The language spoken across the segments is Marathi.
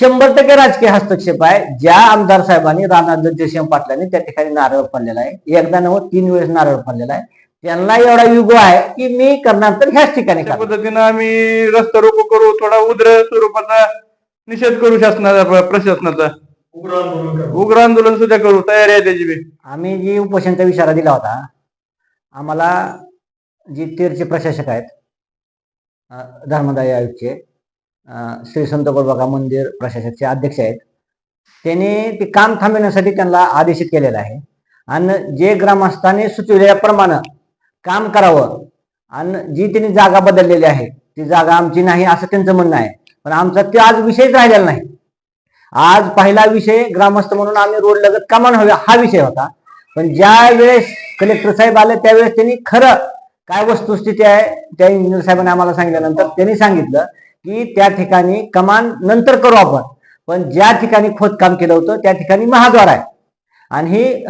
शंभर टक्के राजकीय हस्तक्षेप आहे. ज्या आमदार साहेबांनी राणा जयसिंह पाटलांनी त्या ठिकाणी नारळ फोडलेला आहे. एकदा नव्हतं तीन वेळेस नारळ फोडलेला आहे. त्यांना एवढा युगो आहे की मी करणार तर ह्याच ठिकाणी. पद्धतीनं आम्ही रस्ता रोको करू थोडा उग्र स्वरूपाचा निषेध करू शासनाचा प्र- प्रशासनाचा. उग्र आंदोलन सुद्धा करू तयारी आहे त्याची बी. आम्ही जी उपोषणचा इशारा दिला होता आम्हाला जी तेरचे प्रशासक आहेत धर्मदाय आयुक्तचे अं, श्री संत गोरबागा मंदिर प्रशासकचे अध्यक्ष आहेत. त्यांनी ते काम थांबविण्यासाठी त्यांना आदेशित केलेलं आहे. आणि जे ग्रामस्थांनी सुचविल्याप्रमाणे काम करावं आणि जी त्यांनी जागा बदललेली आहे ती जागा आमची नाही असं त्यांचं म्हणणं आहे. पण आमचा ते आज विषयच राहिलेला नाही. आज पहिला विषय ग्रामस्थ म्हणून आम्ही रोड लगत कामान हवे हा विषय होता. पण ज्या वेळेस कलेक्टर साहेब आले त्यावेळेस त्यांनी खरं काय वस्तुस्थिती आहे त्या इंजिनियर साहेबांनी आम्हाला सांगितल्यानंतर त्यांनी सांगितलं की त्या ठिकाणी कमान नंतर करू आपण. पण ज्या ठिकाणी खोदकाम केलं होतं त्या ठिकाणी महाद्वार आहे. आणि ही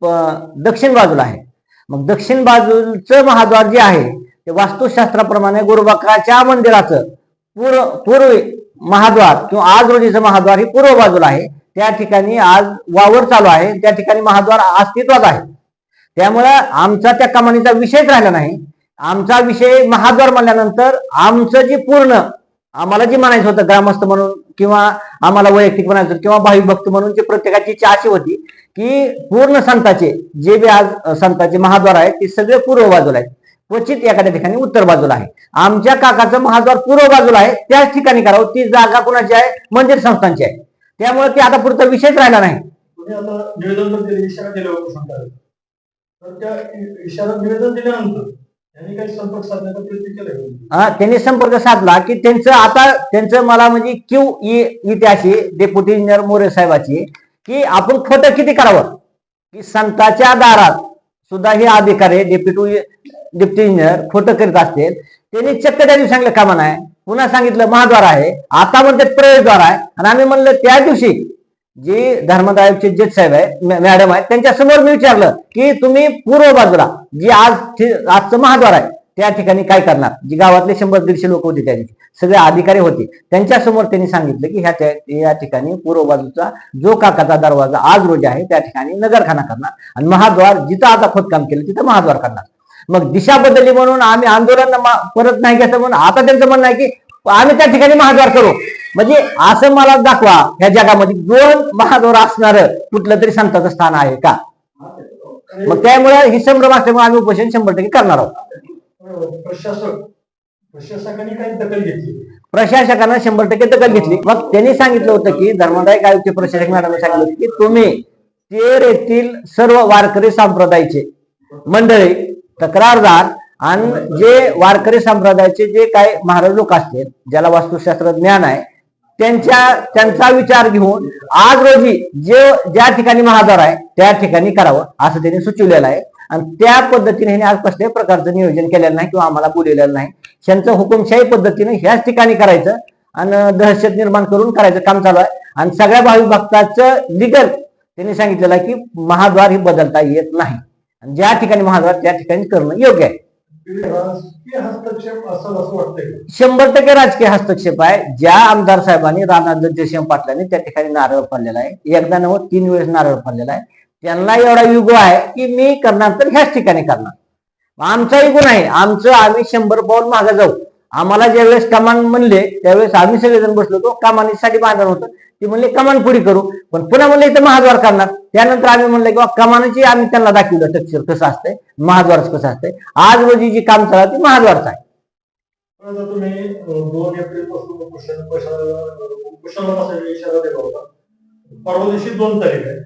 प- दक्षिण बाजूला आहे. मग दक्षिण बाजूचं महाद्वार जे आहे ते वास्तुशास्त्राप्रमाणे गुरुबाकाच्या मंदिराचं पूर्व पूर्व महाद्वार किंवा आज रोजीचं महाद्वार ही पूर्व बाजूला आहे. त्या ठिकाणी आज वावर चालू आहे. त्या ठिकाणी महाद्वार अस्तित्वात आहे. त्यामुळं आमचा त्या कमानीचा विषयच राहिला नाही. आमचा विषय महाद्वार म्हणल्यानंतर आमचं जे पूर्ण आम्हाला जे म्हणायचं होतं ग्रामस्थ म्हणून किंवा आम्हाला वैयक्तिक म्हणायचं होतं किंवा भावी भक्त म्हणून जे प्रत्येकाची इच्छा अशी होती की पूर्ण संताचे जे बी आज संताचे महाद्वार आहेत ते सगळे पूर्व बाजूला आहेत. क्वचित एखाद्या ठिकाणी उत्तर बाजूला आहे. आमच्या काकाचं महाद्वार पूर्व बाजूला आहे त्याच ठिकाणी करावं ती जागा कुणाची आहे? मंदिर संस्थांची आहे. त्यामुळे ते आता पुढचा विषयच राहिला नाही. इशारा निवेदन दिल्यानंतर हा, त्यांनी संपर्क साधला की त्यांचं आता त्यांचं मला म्हणजे क्यू इथे e अशी डेप्युटी इंजिनियर मोरे साहेबाची की आपण खोटं किती करावं? की संताच्या दारात सुद्धा हे अधिकारी डेप्युटी डेप्युटी इंजिनियर खोटं करीत असतील. त्यांनी चक्क त्या दिवशी सांगितलं कामा नाही पुन्हा सांगितलं महाद्वार आहे. आता म्हणतात प्रवेशद्वार आहे. आणि आम्ही म्हणलं त्या दिवशी जे धर्मदाय जज साहेब आहेत मॅडम आहेत त्यांच्यासमोर मी विचारलं की तुम्ही पूर्व बाजूला जी आज आजचं महाद्वार आहे त्या ठिकाणी काय करणार? जी गावातले शंभर दीडशे लोक होते त्या सगळे अधिकारी होते. त्यांच्यासमोर त्यांनी सांगितलं की ह्या या ठिकाणी पूर्व बाजूचा जो काकाचा दरवाजा आज रोजी आहे त्या ठिकाणी नगरखाना करणार. आणि महाद्वार जिथं आता खोदकाम केलं तिथं महाद्वार करणार. मग दिशा बदलली म्हणून आम्ही आंदोलन परत नाही घ्यायचं म्हणून आता त्यांचं म्हणणं आहे की आम्ही त्या ठिकाणी महाद्वार करू. म्हणजे असं मला दाखवा ह्या जगामध्ये दोन महाद्वार असणार कुठलं तरी संताचं स्थान आहे का? मग त्यामुळे ही संभ्रम असल्यामुळे आम्ही उपोषण शंभर टक्के करणार आहोत. प्रशासक प्रशासकांनी काही दखल घेतली? प्रशासकानं शंभर टक्के दखल घेतली. मग त्यांनी सांगितलं होतं की धर्मदायक आयुक्त प्रशासक मॅडमने सांगितलं होतं की तुम्ही तेर येथील सर्व वारकरी संप्रदायाचे मंडळी तक्रारदार आणि जे वारकरी संप्रदायाचे जे काही महाराज लोक असतील ज्याला वास्तुशास्त्र ज्ञान आहे त्यांच्या त्यांचा विचार घेऊन आज रोजी जे ज्या ठिकाणी महाद्वार आहे त्या ठिकाणी करावं असं त्यांनी सुचवलेलं आहे. आणि त्या पद्धतीने आज कसल्याही प्रकारचं नियोजन केलेलं नाही किंवा आम्हाला बोललेलं नाही. त्यांचं हुकुमशाही पद्धतीने ह्याच ठिकाणी करायचं आणि दहशत निर्माण करून करायचं काम चालू आहे. आणि सगळ्या भाविक भक्ताचं लिगल त्यांनी सांगितलेलं आहे की महाद्वार ही बदलता येत नाही. आणि ज्या ठिकाणी महाद्वार त्या ठिकाणी करणं योग्य आहे. हस्तक्षेप असं वाटतंय. शंभर टक्के राजकीय हस्तक्षेप आहे. ज्या आमदार साहेबांनी राणा जयसिंह पाटलांनी त्या ठिकाणी नारळ फाडलेला आहे. एकदा नव तीन वेळेस नारळ फाडलेला आहे. त्यांना एवढा युगो आहे की मी करणार तर ह्याच ठिकाणी करणार. आमचा युगो नाही. आमचं आम्ही शंभर पाऊल मागे जाऊ. आम्हाला ज्यावेळेस कमान म्हणले त्यावेळेस आम्ही सगळेजण बसलो होतो. कमानीसाठी बांधण होतं. ते म्हणले कमान पुढे करू. पण पुन्हा म्हणले इथं महाद्वार करणार. त्यानंतर आम्ही म्हणलं की बा कमानाची आम्ही त्यांना दाखवलं टेक्चर कसं असतंय महाद्वारच कसं असतंय. आज रोजी जी काम चालू ते महाद्वारचं आहे. तुम्ही दोन एप्रिलपासून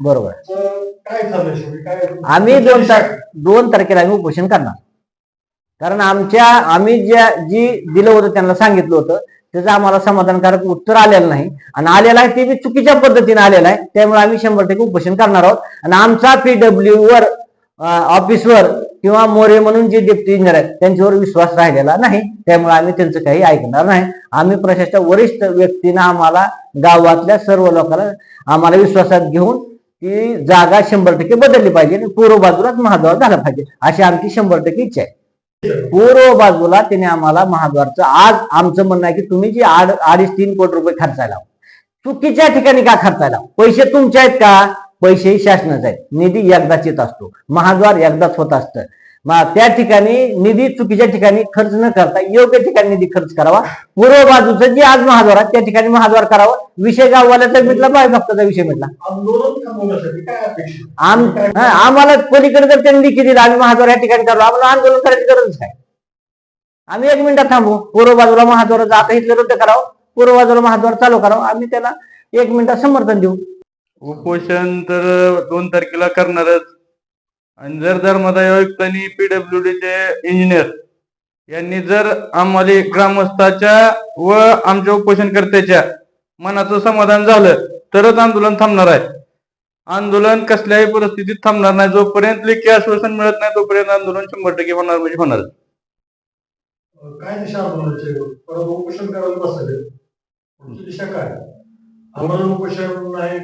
बरोबर. आम्ही दोन तारखेला आम्ही उपोषण करणार. कारण आमच्या आम्ही ज्या जी दिलं होतं त्यांना सांगितलं होतं त्याचं आम्हाला समाधानकारक उत्तर आलेलं नाही. आणि आलेलं आहे ते बी चुकीच्या पद्धतीने आलेलं आहे. त्यामुळे आम्ही शंभर टक्के उपोषण करणार आहोत. आणि आमचा पीडब्ल्यू वर ऑफिसवर किंवा मोरे म्हणून जे डेप्टी इंजिनियर आहेत त्यांच्यावर विश्वास राहिलेला नाही. त्यामुळे आम्ही त्यांचं काही ऐकणार नाही. आम्ही प्रशासनाच्या वरिष्ठ व्यक्तीनं आम्हाला गावातल्या सर्व लोकांना आम्हाला विश्वासात घेऊन ती जागा शंभर टक्के बदलली पाहिजे. आणि पूर्व बाजूलाच महाद्वार झाला पाहिजे. अशी आमची शंभर टक्के इच्छा आहे. पूर्व बाजूला त्याने आम्हाला महाद्वारचं आज आमचं म्हणणं आहे की तुम्ही जी आड अडीच तीन कोटी रुपये खर्चायला चुकीच्या ठिकाणी का खर्चायला पैसे तुमचे आहेत का? पैसेही शासनाचे आहेत. निधी एकदाच येत असतो. महाद्वार एकदाच होत असतं. मग त्या ठिकाणी निधी चुकीच्या ठिकाणी खर्च न करता योग्य ठिकाणी निधी खर्च करावा. पूर्व बाजूचं जे आज महाद्वार आहे त्या ठिकाणी महाद्वार करावं. विषय गाववाल्याचा मिटला बाय भक्ताचा विषय मिटला. आंदोलन थांबवण्यासाठी काय अपेक्षित आम आम्हाला पलीकडे जर त्यांनी लिखी दिलं आम्ही महाद्वार या ठिकाणी करू. आम्हाला आंदोलन करायची गरज काय आम्ही एक मिनिटात थांबू. पूर्व बाजूला महाद्वार आता इथलं रद्द करावं. पूर्व बाजूला महाद्वार चालू करावं. आम्ही त्याला एक मिनिटात समर्थन देऊ. उपोषण तर दोन तारखेला करणारच. आणि जर धर्मदाय आयुक्तांनी पीडब्ल्यू डीचे इंजिनियर यांनी जर आम्हाला ग्रामस्थाच्या व आमच्या उपोषणकर्त्याच्या मनाचं समाधान झालं तरच आंदोलन थांबणार आहे. आंदोलन कसल्याही परिस्थितीत थांबणार नाही. जोपर्यंत लेखी आश्वासन मिळत नाही तोपर्यंत आंदोलन शंभर टक्के होणार म्हणजे होणार. काय दिशा आंदोलनाची? परत उपोषण करायला दिशा काय? आम्हाला उपोषण नाही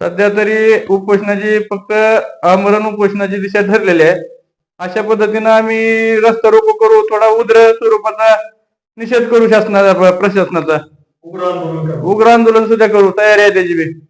सध्या तरी उपोषणाची फक्त आमरण उपोषणाची दिशा ठरलेली आहे. अशा पद्धतीनं आम्ही रस्ता रोको करू थोडा उग्र स्वरूपाचा निषेध करू शासनाचा प्रशासनाचा. उग्र आंदोलन करा. उग्र आंदोलन सुद्धा करू तयारी आहे त्याची बी.